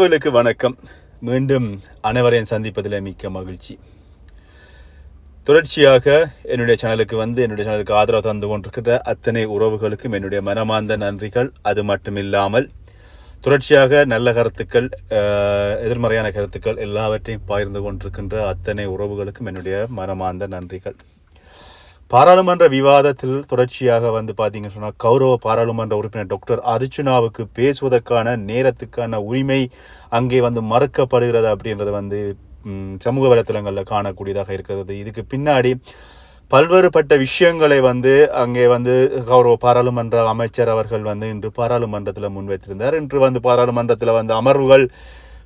உங்களுக்கு வணக்கம். மீண்டும் அனைவரையும் சந்திப்பதில் மிக்க மகிழ்ச்சி. தொடர்ச்சியாக என்னுடைய சேனலுக்கு வந்து என்னுடைய சேனலுக்கு ஆதரவு தந்து கொண்டிருக்கிற அத்தனை உறவுகளுக்கும் என்னுடைய மனமார்ந்த நன்றிகள். அது மட்டுமில்லாமல் தொடர்ச்சியாக நல்ல கருத்துக்கள் எதிர்மறையான கருத்துக்கள் எல்லாவற்றையும் பகிர்ந்து கொண்டிருக்கின்ற அத்தனை உறவுகளுக்கும் என்னுடைய மனமார்ந்த நன்றிகள். பாராளுமன்ற விவாதத்தில் தொடர்ச்சியாக வந்து பார்த்தீங்கன்னு சொன்னால் கௌரவ பாராளுமன்ற உறுப்பினர் டாக்டர் அர்ச்சுனாவுக்கு பேசுவதற்கான நேரத்துக்கான உரிமை அங்கே வந்து மறுக்கப்படுகிறது அப்படின்றது வந்து சமூக வலைத்தளங்களில் காணக்கூடியதாக இருக்கிறது. இதுக்கு பின்னாடி பல்வேறுபட்ட விஷயங்களை வந்து அங்கே வந்து கௌரவ பாராளுமன்ற அமைச்சர் அவர்கள் வந்து இன்று பாராளுமன்றத்தில் முன்வைத்திருந்தார். இன்று வந்து பாராளுமன்றத்தில் வந்து அமர்வுகள்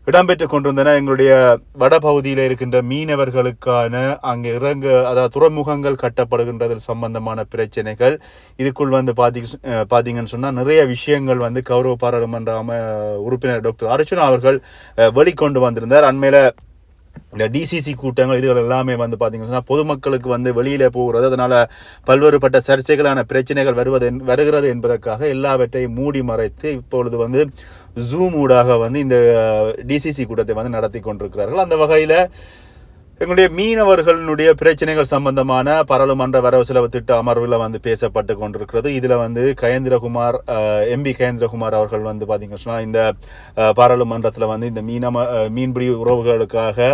இடம்பெற்று கொண்டிருந்தன. எங்களுடைய வடபகுதியில் இருக்கின்ற மீனவர்களுக்கான அங்கே இறங்க அதாவது துறைமுகங்கள் கட்டப்படுகின்றது சம்பந்தமான பிரச்சனைகள். இதுக்குள் வந்து பாத்தி பார்த்தீங்கன்னு சொன்னால் நிறைய விஷயங்கள் வந்து கௌரவ பாராளுமன்ற அம உறுப்பினர் டாக்டர் அர்ச்சுனா அவர்கள் வெளிக்கொண்டு வந்திருந்தார். அண்மையில் இந்த டிசிசி கூட்டங்கள் இதுகள் எல்லாமே வந்து பார்த்தீங்கன்னா சொன்னால் பொதுமக்களுக்கு வந்து வெளியில் போகிறது. அதனால் பல்வேறுபட்ட சர்ச்சைகளான பிரச்சனைகள் வருவது வருகிறது என்பதற்காக எல்லாவற்றையும் மூடி மறைத்து இப்பொழுது வந்து ஜூம் ஊடாக வந்து இந்த டிசிசி கூட்டத்தை வந்து நடத்தி கொண்டிருக்கிறார்கள். அந்த வகையில் எங்களுடைய மீனவர்களுடைய பிரச்சனைகள் சம்பந்தமான பாராளுமன்ற வரவு செலவு திட்ட அமர்வில் வந்து பேசப்பட்டு கொண்டிருக்கிறது. இதில் வந்து கயேந்திரகுமார் எம்பி கயேந்திரகுமார் அவர்கள் வந்து பார்த்தீங்கன்னா இந்த பாராளுமன்றத்தில் வந்து இந்த மீனம மீன்பிடி உறவுகளுக்காக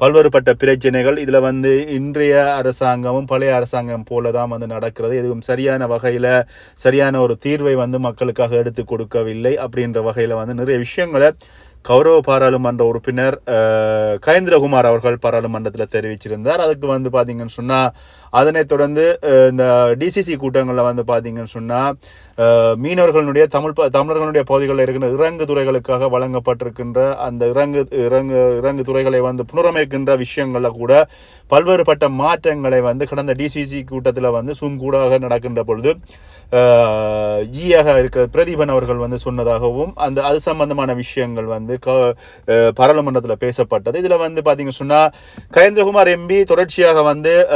பல்வேறுபட்ட பிரச்சனைகள் இதில் வந்து இன்றைய அரசாங்கமும் பழைய அரசாங்கம் போல தான் வந்து நடக்கிறது. எதுவும் சரியான வகையில் சரியான ஒரு தீர்வை வந்து மக்களுக்காக எடுத்து கொடுக்கவில்லை அப்படின்ற வகையில் வந்து நிறைய விஷயங்களை கௌரவ பாராளுமன்ற உறுப்பினர் கயந்திரகுமார் அவர்கள் பாராளுமன்றத்தில் தெரிவிச்சிருந்தார். அதுக்கு வந்து பார்த்தீங்கன்னு சொன்னால் அதனைத் தொடர்ந்து இந்த டிசிசி கூட்டங்களில் வந்து பார்த்தீங்கன்னு சொன்னால் மீனவர்களுடைய தமிழ் ப- தமிழர்களுடைய பகுதிகளில் இருக்கிற இறங்கு துறைகளுக்காக வழங்கப்பட்டிருக்கின்ற அந்த இறங்கு இறங்கு இறங்கு துறைகளை வந்து புனரமைக்கின்ற விஷயங்களில் கூட பல்வேறுபட்ட மாற்றங்களை வந்து கடந்த டிசிசி கூட்டத்தில் வந்து சும் கூடாக நடக்கின்ற பொழுது ஜியாக இருக்க பிரதீபன் அவர்கள் வந்து சொன்னதாகவும் அந்த அது சம்பந்தமான விஷயங்கள் வந்து க பாராளுமன்றத்தில் பேசப்பட்டது. இதில் வந்து பார்த்தீங்க சொன்னால் கயேந்திரகுமார் எம்பி தொடர்ச்சியாக வந்து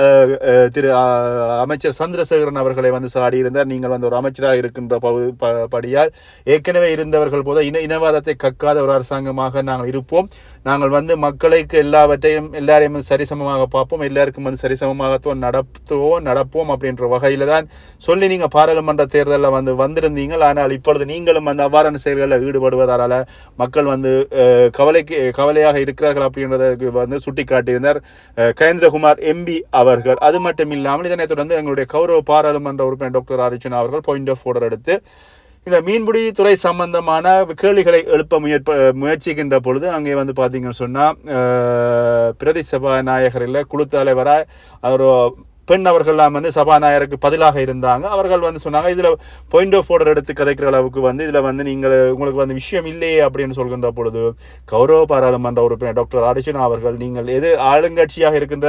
திரு அமைச்சர் சந்திரசேகரன் அவர்களை வந்து சாடியிருந்தார் நீங்கள் வந்து ஒரு அமைச்சராக இருக்கின்ற பகு- ப- படியால் ஏற்கனவே இருந்தவர்கள் போல இன இனவாதத்தை கக்காத ஒரு அரசாங்கமாக நாங்கள் இருப்போம். நாங்கள் வந்து மக்களுக்கு எல்லாவற்றையும் எல்லாரையும் வந்து சரிசமமாக பார்ப்போம். எல்லாருக்கும் வந்து சரிசமமாகத்தான் நடத்துவோம் நடப்போம் அப்படின்ற வகையில் தான் சொல்லி நீங்கள் பாராளுமன்ற தேர்தலில் வந்து வந்திருந்தீங்கள். ஆனால் இப்பொழுது நீங்களும் வந்து அவ்வாறான செயல்களில் ஈடுபடுவதால் மக்கள் வந்து வந்து கவலைக்கு கவலையாக இருக்கிறார்கள் அப்படின்றதற்கு வந்து சுட்டி காட்டியிருந்தார் கயேந்திரகுமார் எம்பி அவர்கள். அது மட்டும் இல்லாமல் இதனைத் தொடர்ந்து எங்களுடைய கௌரவ பாராளுமன்ற உறுப்பினர் டாக்டர் அர்ஜுனா அவர்கள் பாயிண்ட் ஆஃப் ஆர்டர் எடுத்து இந்த மீன்பிடி துறை சம்பந்தமான கேள்விகளை எழுப்ப முயற்ப முயற்சிக்கின்ற பொழுது அங்கே வந்து பார்த்தீங்கன்னு சொன்னால் பிரதி சபாநாயகர் இல்லை குழு தலைவராக அவர் பெண் அவர்கள்லாம் வந்து சபாநாயகருக்கு பதிலாக இருந்தாங்க. அவர்கள் வந்து சொன்னாங்க இதில் பாயிண்ட் ஆஃப் ஆர்டர் எடுத்து கதைக்கிற அளவுக்கு வந்து இதில் வந்து நீங்கள் உங்களுக்கு வந்து விஷயம் இல்லையே அப்படின்னு சொல்கின்ற பொழுது கௌரவ பாராளுமன்ற உறுப்பினர் டாக்டர் அர்ஜுனா அவர்கள் நீங்கள் எது ஆளுங்கட்சியாக இருக்கின்ற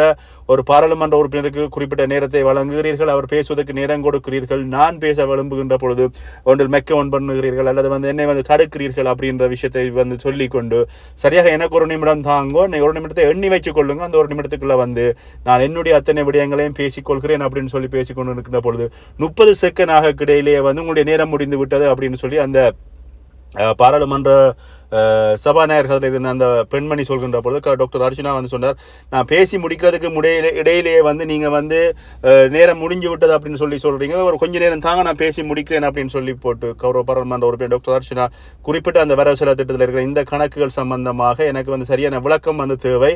ஒரு பாராளுமன்ற உறுப்பினருக்கு குறிப்பிட்ட நேரத்தை வழங்குகிறீர்கள் அவர் பேசுவதற்கு நேரம் கொடுக்கிறீர்கள் நான் பேச விரும்புகின்ற பொழுது ஒன்றில் மெக்க ஒன் பண்ணுகிறீர்கள் அல்லது வந்து என்னை வந்து தடுக்கிறீர்கள் அப்படின்ற விஷயத்தை வந்து சொல்லிக்கொண்டு சரியாக எனக்கு ஒரு நிமிடம் தாங்கோ நீ ஒரு நிமிடத்தை எண்ணி வச்சுக் கொள்ளுங்க அந்த ஒரு நிமிடத்துக்குள்ளே வந்து நான் என்னுடைய அத்தனை விடயங்களையும் பேசிக்கொள்கிறேன் அப்படின்னு சொல்லி பேசிக்கொண்டு இருக்கின்ற பொழுது முப்பது செகண்ட் ஆக கிடையிலேயே வந்து உங்களுடைய நேரம் முடிந்து விட்டது அப்படின்னு சொல்லி அந்த பாராளுமன்ற சபாநாயகர்கள் இருந்த அந்த பெண்மணி சொல்கின்ற பொழுது டாக்டர் அர்ஜுனா வந்து சொன்னார் நான் பேசி முடிக்கிறதுக்கு முடையில இடையிலேயே வந்து நீங்கள் வந்து நேரம் முடிஞ்சு விட்டது அப்படின்னு சொல்லி சொல்கிறீங்க ஒரு கொஞ்ச நேரம் தாங்க நான் பேசி முடிக்கிறேன் அப்படின்னு சொல்லி போட்டு கௌரவ பாராளுமன்ற உறுப்பினர் டாக்டர் அர்ச்சனா குறிப்பிட்ட அந்த வரவு செலவு திட்டத்தில் இருக்கிற இந்த கணக்குகள் சம்பந்தமாக எனக்கு வந்து சரியான விளக்கம் வந்து தேவை.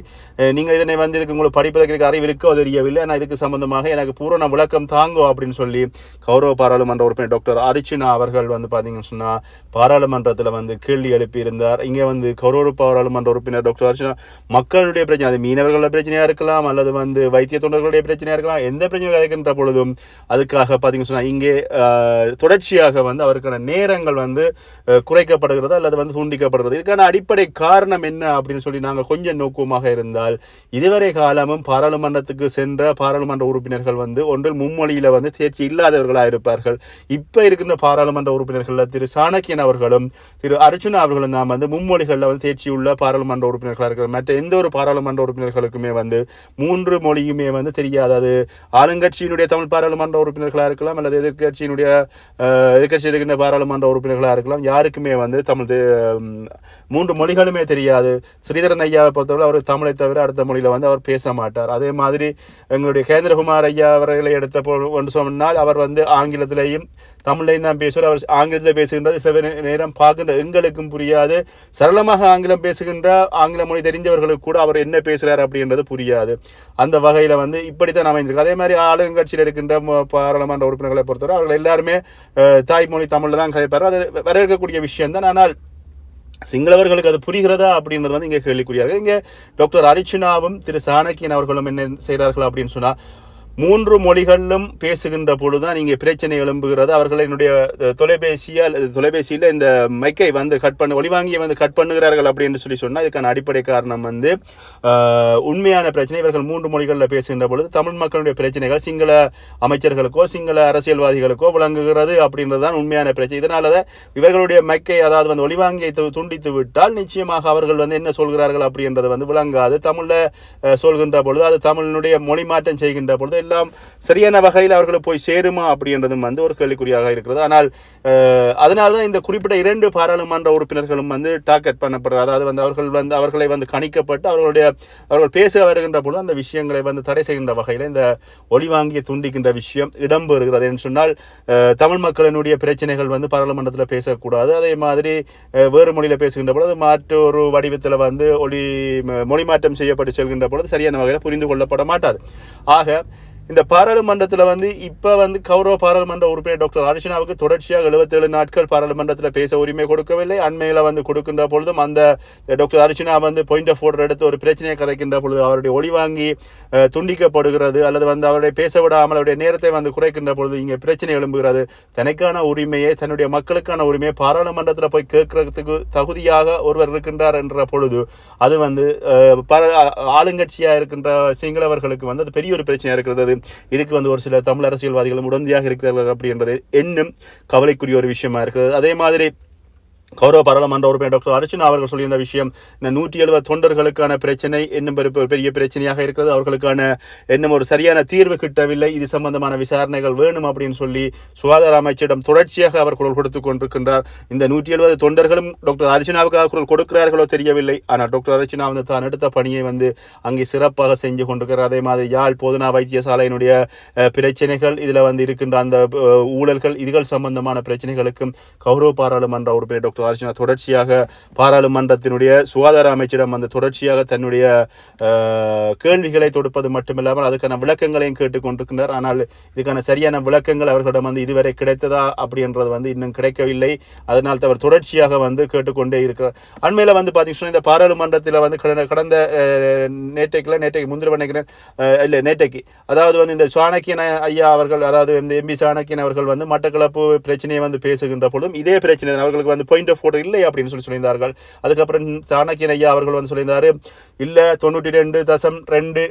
நீங்கள் நீங்க இதனை வந்து இதுக்கு உங்களுக்கு படிப்பதற்கு இதுக்கு அறிவு இருக்கோ தெரியவில்லை. ஆனால் இதுக்கு சம்பந்தமாக எனக்கு பூரண விளக்கம் தாங்கோ அப்படின்னு சொல்லி கௌரவ பாராளுமன்ற உறுப்பினர் டாக்டர் அர்ச்சுனா அவர்கள் வந்து பார்த்தீங்கன்னு சொன்னா பாராளுமன்றத்தில் வந்து கேள்வி எழுப்பியிருந்த எழுப்பியிருந்தார் இங்கே வந்து கௌரவ பாராளுமன்ற உறுப்பினர் டாக்டர் அர்ச்சனா மக்களுடைய பிரச்சனை அது மீனவர்களுடைய பிரச்சனையாக இருக்கலாம் அல்லது வந்து வைத்திய தொண்டர்களுடைய பிரச்சனையாக இருக்கலாம் எந்த பிரச்சனையாக இருக்கின்ற பொழுதும் அதுக்காக பார்த்தீங்கன்னு சொன்னால் இங்கே தொடர்ச்சியாக வந்து அவருக்கான நேரங்கள் வந்து குறைக்கப்படுகிறது அல்லது வந்து தூண்டிக்கப்படுகிறது. இதுக்கான அடிப்படை காரணம் என்ன அப்படின்னு சொல்லி நாங்கள் கொஞ்சம் நோக்கமாக இருந்தால் இதுவரை காலமும் பாராளுமன்றத்துக்கு சென்ற பாராளுமன்ற உறுப்பினர்கள் வந்து ஒன்றில் மும்மொழியில் வந்து தேர்ச்சி இல்லாதவர்களாக இருப்பார்கள். இப்போ இருக்கின்ற பாராளுமன்ற உறுப்பினர்களில் திரு சாணக்கியன் அவர்களும் திரு அர்ஜுனா அவர்களும் நாம் வந்து மும்மொழிகளில் வந்து தேர்ச்சியுள்ள பாராளுமன்ற உறுப்பினர்களாக இருக்கிற மற்ற எந்த ஒரு பாராளுமன்ற உறுப்பினர்களுக்குமே வந்து மூன்று மொழியுமே வந்து தெரியாது. அது ஆளுங்கட்சியினுடைய தமிழ் பாராளுமன்ற உறுப்பினர்களாக இருக்கலாம் அல்லது எதிர்க்கட்சியினுடைய அஹ், இருக்கின்ற பாராளுமன்ற உறுப்பினர்களாக இருக்கலாம். யாருக்குமே வந்து தமிழ் மூன்று மொழிகளுமே தெரியாது. ஸ்ரீதரன் ஐயாவை பொறுத்தவரை அவர் தமிழை தவிர அடுத்த மொழியில் வந்து அவர் பேச மாட்டார். அதே மாதிரி எங்களுடைய கேந்திரகுமார் ஐயா அவர்களை எடுத்த ஒன்று சொன்னால் அவர் வந்து ஆங்கிலத்திலையும் தமிழ்லையும் தான் பேசுவார். அவர் ஆங்கிலத்தில் பேசுகின்றது சில நேரம் பார்க்கின்ற எங்களுக்கும் புரியாது. சரளமாக ஆங்கிலம் பேசுகின்ற ஆங்கில மொழி தெரிஞ்சவர்களுக்கு கூட அவர் என்ன பேசுகிறார் அப்படின்றது புரியாது. அந்த வகையில் வந்து இப்படித்தான் அமைஞ்சிருக்கு அதே மாதிரி ஆளுங்கட்சியில் இருக்கின்ற பாராளுமன்ற உறுப்பினர்களை பொறுத்தவரை அவர்கள் எல்லாருமே தாய்மொழி தமிழில் தான் கதைப்பார் அது வரவேற்கக்கூடிய இருக்கக்கூடிய தான் ஆனால் சிங்களவர்களுக்கு அது புரிகிறதா அப்படின்றது வந்து இங்கே கேள்விக்குரியார்கள் இங்கே டாக்டர் அரிச்சுனாவும் திரு சாணக்கியன் அவர்களும் என்ன செய்கிறார்கள் அப்படின்னு சொன்னால் மூன்று மொழிகளிலும் பேசுகின்ற பொழுது தான் இங்கே பிரச்சனை எழும்புகிறது. அவர்கள் என்னுடைய தொலைபேசியால் அல்லது தொலைபேசியில் இந்த மைக்கை வந்து கட் பண்ண ஒளிவாங்கியை வந்து கட் பண்ணுகிறார்கள் அப்படின்னு சொல்லி சொன்னால் இதுக்கான அடிப்படை காரணம் வந்து உண்மையான பிரச்சனை. இவர்கள் மூன்று மொழிகளில் பேசுகின்ற பொழுது தமிழ் மக்களுடைய பிரச்சனைகள் சிங்கள அமைச்சர்களுக்கோ சிங்கள அரசியல்வாதிகளுக்கோ விளங்குகிறது அப்படின்றது தான் உண்மையான பிரச்சனை. இதனால தான் இவர்களுடைய மைக்கை அதாவது வந்து ஒளிவாங்கியை துண்டித்து விட்டால் நிச்சயமாக அவர்கள் வந்து என்ன சொல்கிறார்கள் அப்படின்றது வந்து விளங்காது. தமிழில் சொல்கின்ற பொழுது அது தமிழினுடைய மொழி மாற்றம் செய்கின்ற பொழுது எல்லாம் சரியான வகையில் அவர்களை போய் சேருமா அப்படின்றதும் வந்து ஒரு கேள்விக்குறியாக இருக்கிறது. ஆனால் அதனால தான் இந்த குறிப்பிட்ட இரண்டு பாராளுமன்ற உறுப்பினர்களும் வந்து டார்கெட் பண்ணப்படுறார் அதாவது வந்து அவர்கள் வந்து அவர்களை வந்து கணிக்கப்பட்டு அவர்களுடைய அவர்கள் பேச வருகின்ற பொழுது அந்த விஷயங்களை வந்து தடை செய்கின்ற வகையில் இந்த ஒளிவாங்கிய துண்டிக்கின்ற விஷயம் இடம்பெறுகிறது என்று சொன்னால் தமிழ் மக்களினுடைய பிரச்சனைகள் வந்து பாராளுமன்றத்தில் பேசக்கூடாது. அதே மாதிரி வேறு மொழியில் பேசுகின்ற பொழுது மாற்றொரு வடிவத்தில் வந்து ஒளி மொழி மாற்றம் செய்யப்பட்டு செல்கின்ற பொழுது சரியான வகையில் புரிந்து கொள்ளப்பட மாட்டாது. ஆக இந்த பாராளுமன்றத்தில் வந்து இப்போ வந்து கௌரவ பாராளுமன்ற உறுப்பினர் டாக்டர் அர்ச்சனாவுக்கு தொடர்ச்சியாக 77 நாட்கள் பாராளுமன்றத்தில் பேச உரிமை கொடுக்கவில்லை. அண்மையில் வந்து கொடுக்கின்ற பொழுதும் அந்த டாக்டர் அர்ச்சனா வந்து பாயிண்ட் ஆஃப் ஆர்டர் எடுத்து ஒரு பிரச்சனையை கதைக்கின்ற பொழுது அவருடைய ஒளி வாங்கி துண்டிக்கப்படுகிறது அல்லது வந்து அவருடைய பேச விடாமல் அவருடைய நேரத்தை வந்து குறைக்கின்ற பொழுது இங்கே பிரச்சனை எழும்புகிறது. தனக்கான உரிமையை தன்னுடைய மக்களுக்கான உரிமையை பாராளுமன்றத்தில் போய் கேட்கறதுக்கு தகுதியாக ஒருவர் இருக்கின்றார் என்ற பொழுது அது வந்து ஆளுங்கட்சியாக இருக்கின்ற சிங்களவர்களுக்கு வந்து அது பெரிய ஒரு பிரச்சனையாக இருக்கிறது. இதுக்கு வந்து ஒரு சில தமிழ் அரசியல்வாதிகளும் உடந்தையாக இருக்கிறார்கள் அப்படின்றது இன்னும் கவலைக்குரிய ஒரு விஷயமா இருக்கிறது. அதே மாதிரி கௌரவ பாராளுமன்ற உறுப்பினர் டாக்டர் அர்ச்சனா அவர்கள் சொல்லியிருந்த விஷயம் இந்த நூற்றி எழுபது தொண்டர்களுக்கான பிரச்சனை என்னும் பெரிய பிரச்சனையாக இருக்கிறது. அவர்களுக்கான இன்னும் ஒரு சரியான தீர்வு கிட்டவில்லை. இது சம்பந்தமான விசாரணைகள் வேணும் அப்படின்னு சொல்லி சுகாதார அமைச்சரிடம் தொடர்ச்சியாக அவர் குரல் கொடுத்து கொண்டிருக்கின்றார். இந்த நூற்றி எழுபது தொண்டர்களும் டாக்டர் அர்ச்சனாவுக்காக குரல் கொடுக்கிறார்களோ தெரியவில்லை. ஆனால் டாக்டர் அர்ச்சனா வந்து தான் எடுத்த பணியை வந்து அங்கே சிறப்பாக செஞ்சு கொண்டிருக்கிறார். அதே மாதிரி யாழ் போதனா வைத்தியசாலையினுடைய பிரச்சனைகள் இதில் வந்து இருக்கின்ற அந்த ஊழல்கள் இதுகள் சம்பந்தமான பிரச்சனைகளுக்கும் கௌரவ பாராளுமன்ற உறுப்பினர் டாக்டர் தொடர்ச்சியாக பாராளுமன்றத்தினுடைய சுகாதார அமைச்சிடம் வந்து தொடர்ச்சியாக தன்னுடைய கேள்விகளை தொடுப்பது மட்டுமில்லாமல் அதுக்கான விளக்கங்களையும் கேட்டுக்கொண்டிருக்கின்றார் ஆனால் இதுக்கான சரியான விளக்கங்கள் அவர்களிடம் வந்து இதுவரை கிடைத்ததா அப்படின்றது வந்து இன்னும் கிடைக்கவில்லை. அதனால் அவர் தொடர்ச்சியாக வந்து கேட்டுக்கொண்டே இருக்கிறார். அண்மையில் வந்து பார்த்தீங்கன்னா இந்த பாராளுமன்றத்தில் வந்து கடந்த கடந்த அஹ், நேற்றைக்குல நேற்றைக்கு முந்திர நினைக்கிறேன் இல்லை நேற்றைக்கு அதாவது வந்து இந்த சாணக்கியன் ஐயா அவர்கள் அதாவது இந்த எம்பி சாணக்கியன் அவர்கள் வந்து மட்டக்களப்பு பிரச்சனையை வந்து பேசுகின்ற பொழுதும் இதே பிரச்சனை அவர்களுக்கு வந்து பாயிண்ட் ஆஃப் ஃபோட்டோ இல்லை அப்படின்னு சொல்லி சொல்லியிருந்தார்கள். அதுக்கப்புறம் சாணக்கியன் ஐயா அவர்கள் வந்து சொல்லியிருந்தார் இல்லை தொண்ணூற்றி ரெண்டு தசம் ரெண்டு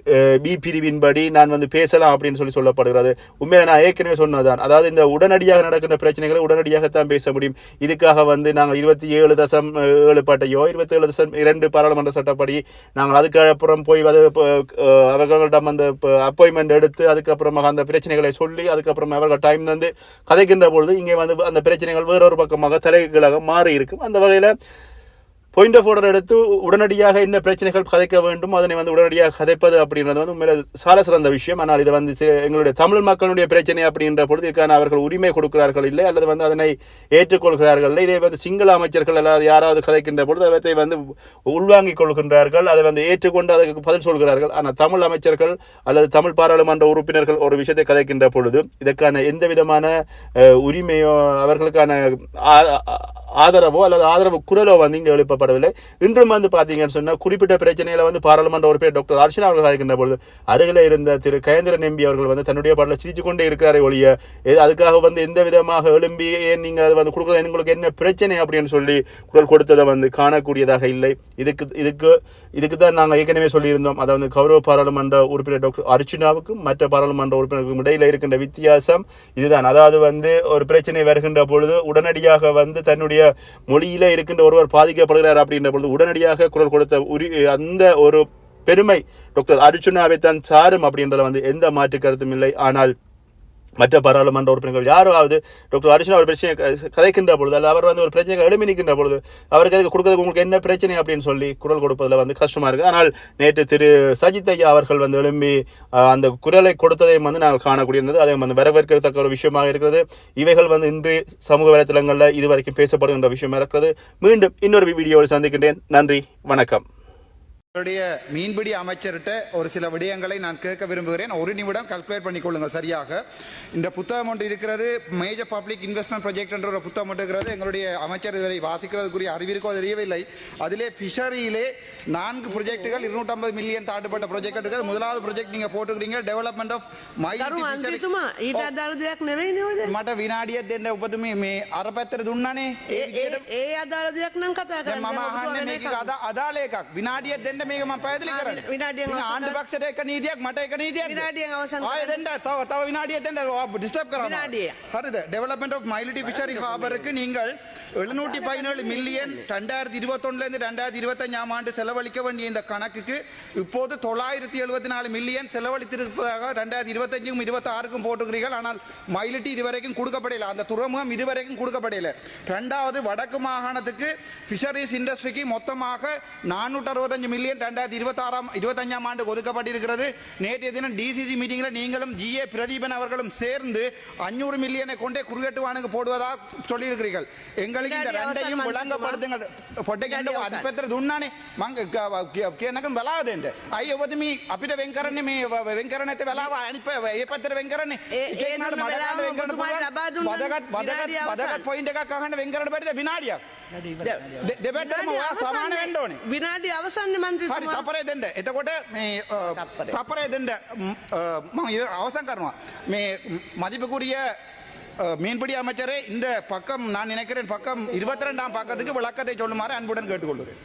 பி பிரிவின்படி நான் வந்து பேசலாம் அப்படின்னு சொல்லி சொல்லப்படுகிறது. உண்மையில நான் ஏற்கனவே சொன்னதான் அதாவது இந்த உடனடியாக நடக்கின்ற பிரச்சனைகளை உடனடியாகத்தான் பேச முடியும். இதுக்காக வந்து நாங்கள் இருபத்தி ஏழு தசம் ஏழு பட்டையோ இருபத்தி ஏழு தசம் இரண்டு பாராளுமன்ற சட்டப்படி நாங்கள் அதுக்கப்புறம் போய் அது அவர்களிடம் அந்த அப்பாயின்மெண்ட் எடுத்து அதுக்கப்புறமாக அந்த பிரச்சனைகளை சொல்லி அதுக்கப்புறம் அவர்கள் டைம் வந்து கதைக்கின்ற பொழுது இங்கே வந்து அந்த பிரச்சனைகள் வேறொரு பக்கமாக தலைகளாக மாறி இருக்கும். அந்த வகையில் பாயிண்ட் ஆஃப் ஆர்டர் எடுத்து உடனடியாக என்ன பிரச்சனைகள் கதைக்க வேண்டும் அதனை வந்து உடனடியாக கதைப்பது அப்படின்றது வந்து உண்மையில சால சிறந்த விஷயம். ஆனால் இது வந்து எங்களுடைய தமிழ் மக்களுடைய பிரச்சனை அப்படின்ற பொழுது இதுக்கான அவர்கள் உரிமை கொடுக்கிறார்கள் இல்லை அல்லது வந்து அதனை ஏற்றுக்கொள்கிறார்கள் இல்லை. இதை வந்து சிங்கள அமைச்சர்கள் அல்லது யாராவது கதைக்கின்ற பொழுது அவற்றை வந்து உள்வாங்கிக் கொள்கின்றார்கள் அதை வந்து ஏற்றுக்கொண்டு அதற்கு பதில் சொல்கிறார்கள். ஆனால் தமிழ் அமைச்சர்கள் அல்லது தமிழ் பாராளுமன்ற உறுப்பினர்கள் ஒரு விஷயத்தை கதைக்கின்ற பொழுது இதற்கான எந்த விதமான உரிமையோ அவர்களுக்கான ஆ- ஆதரவோ அல்லது ஆதரவு குரலோ வந்து இங்கே எழுப்பப்படவில்லை இன்றும் வந்து பார்த்தீங்கன்னு சொன்னால் குறிப்பிட்ட பிரச்சனையில வந்து பாராளுமன்ற உறுப்பினர் டாக்டர் அர்ச்சனா அவர்கள் இருக்கின்ற பொழுது அருகில் இருந்த திரு கயந்திரன் எம்பி அவர்கள் வந்து தன்னுடைய பாடலில் சிரிச்சு கொண்டே இருக்கிறாரே ஒழிய இது அதுக்காக வந்து எந்த விதமாக எழும்பி ஏன் நீங்க அது வந்து கொடுக்கல? உங்களுக்கு என்ன பிரச்சனை அப்படின்னு சொல்லி குரல் கொடுத்ததை வந்து காணக்கூடியதாக இல்லை. இதுக்கு இதுக்கு இதுக்கு தான் நாங்கள் ஏற்கனவே சொல்லியிருந்தோம். அதாவது கௌரவ பாராளுமன்ற உறுப்பினர் டாக்டர் அர்ச்சனாவுக்கும் மற்ற பாராளுமன்ற உறுப்பினருக்கும் இடையில இருக்கின்ற வித்தியாசம் இதுதான். அதாவது வந்து ஒரு பிரச்சனை வருகின்ற பொழுது உடனடியாக வந்து தன்னுடைய மொழியில் இருக்கின்ற ஒருவர் பாதிக்கப்படுகிறார் இருக்கிறார் அப்படின்ற பொழுது உடனடியாக குரல் கொடுத்த உரி அந்த ஒரு பெருமை டாக்டர் அர்ஜுனாவை தான் சாரும் அப்படின்றத வந்து எந்த மாற்று கருத்தும் இல்லை. ஆனால் மற்ற பாராளுமன்ற உறுப்பினர்கள் யாராவது டாக்டர் அர்ஜுனா ஒரு பிரச்சனை கதைக்கின்ற பொழுது அல்ல அவர் வந்து ஒரு பிரச்சனை எழுமி நிற்கின்ற பொழுது அவருக்கு அதுக்கு கொடுக்கறதுக்கு உங்களுக்கு என்ன பிரச்சனை அப்படின்னு சொல்லி குரல் கொடுப்பதில் வந்து கஷ்டமாக இருக்குது ஆனால் நேற்று திரு சஜித் ஐயா அவர்கள் வந்து எழும்பி அந்த குரலை கொடுத்ததையும் வந்து நாங்கள் காணக்கூடிய இருந்தது அதை வந்து வரவேற்கத்தக்க ஒரு விஷயமாக இருக்கிறது இவைகள் வந்து இன்று சமூக வலைத்தளங்களில் இதுவரைக்கும் பேசப்படுகின்ற விஷயமாக இருக்கிறது மீண்டும் இன்னொரு வீடியோவில் சந்திக்கின்றேன் நன்றி வணக்கம் என்னுடைய மீன்பிடி அமைச்சர்கிட்ட ஒரு சில விடயங்களை நான் கேட்க விரும்புகிறேன் ஒரு நிமிடம் கால்குலேட் பண்ணிக்கொள்ளுங்கள் சரியாக இந்த புத்தகம் ஒன்று இருக்கிறது மேஜர் பப்ளிக் இன்வெஸ்ட்மெண்ட் ப்ராஜெக்ட் என்ற ஒரு புத்தகம் ஒன்று இருக்கிறது எங்களுடைய அமைச்சர் இதுவரை வாசிக்கிறதுக்குரிய அறிவிற்கோ தெரியவில்லை அதிலே ஃபிஷரியிலே நான்கு ப்ரொஜெக்டுகள் இருநூற்றம்பது மில்லியன் தாண்டுபட்ட ப்ராஜெக்ட் இருக்கிறது முதலாவது ப்ராஜெக்ட் நீங்க போட்டுக்கிறீங்க டெவலப்மெண்ட் ஆஃப் කරු අන්තිතුමා ඊට අදාළ දෙයක් නෙවෙයි නෝද මට විනාඩියක් දෙන්න උපතුමේ මේ අර පැත්තට දුන්නනේ ඒ විදියට ඒ අදාළ දෙයක් නම් කතා දැන් කරන්න මම අහන්නේ මේක අදා- අදාළ එකක් විනාඩියක් දෙන්න මේක මම පැහැදිලි ආ, කරන්නේ විනාඩියෙන් ඉතින් අවසන් ආණ්ඩු කර- පක්ෂයට එක නීතියක් මට එක නීතියක් විනාඩියෙන් අවසන් ආයෙ කරන්න. දෙන්න තව තව විනාඩියක් දෙන්න ඩිස්ටර්බ් කරා විනාඩිය. හරිද டெவலப்மெண்ட் ஆஃப் மைலிட்டி ஃபிஷரி ஹாபருக்கு நீங்கள் எழுநூற்றி பதினேழு மில்லியன் ரெண்டாயிரத்தி இருபத்தொன்னுலேருந்து ரெண்டாயிரத்தி இருபத்தஞ்சாம் ஆண்டு செலவழிக்க வேண்டிய இந்த கணக்குக்கு இப்போது தொள்ளாயிரத்தி எழுபத்தி நாலு மில்லியன் செலவழித்திருப்பதாக ரெண்டாயிரத்தி இருபத்தஞ்சுக்கும் இருபத்தி ஆறுக்கும் போட்டுக்கிறீர்கள் ஆனால் மைலிட்டி இதுவரைக்கும் கொடுக்கப்படல அந்த துறைமுகம் இதுவரைக்கும் கொடுக்கப்படல ரெண்டாவது வடக்கு மாகாணத்துக்கு ஃபிஷரிஸ் இண்டஸ்ட்ரிக்கு மொத்தமாக நானூற்று அறுபத்தஞ்சு மில்லியன் ரெண்டாயிரத்தி இருபத்தாறாம் இருபத்தஞ்சாம் ஆண்டு ஒதுக்கப்பட்டிருக்கிறது நேற்றைய தினம் டிசிசி மீட்டிங்கில் நீங்களும் ஜிஏ பிரதீபன் அவர்களும் சேர்ந்து அஞ்சூறு மில்லியனை கொண்டே குறுகட்டுவானுக்கு போடுவதாக சொல்லியிருக்கிறீர்கள் எங்களுக்கு இந்த வினாடி ரெண்டையும் அவசானம் விளங்கப்படுத்துங்கள் பொட்டைக்கண்டு විනාඩි අවසන්. අධිපත්‍ර දුන්නානේ මං කියනකම් බලා දෙන්න අයි ඔබතුමී අපිට වෙන් කරන්නේ මේ වෙන් කරන ඇත වෙලාව අනිප ඒ පැත්තට වෙන් කරන්නේ ඒ- ඒ දුන්න වෙලාව ඔබතුමාට ලබා දුන්නා වදගත් විනාඩි වදගත් අවසන්. වදගත් පොයින්ට එකක් අහන්න වෙන් කරන්න බැරිද විනාඩියක් දෙ- දෙපැත්තටම ඔයා සමාන වෙන්න ඕනේ විනාඩි අවසන්න හරි මන්ත්‍රතුමා තපරේ දෙන්න එතකොට මේ අ, තප්පරේ. තපරේ දෙන්න ම්, අ, මම ඉව- අවසන් කරනවා මේ ம், மதிப்புக்குரிய அ, மீன்பிடி அமைச்சரே இந்த பக்கம் நான் நினைக்கிறேன் பக்கம் இருபத்தி ரெண்டாம் பக்கத்துக்கு விளக்கத்தை சொல்லுமாறு அன்புடன் கேட்டுக்கொள்கிறேன்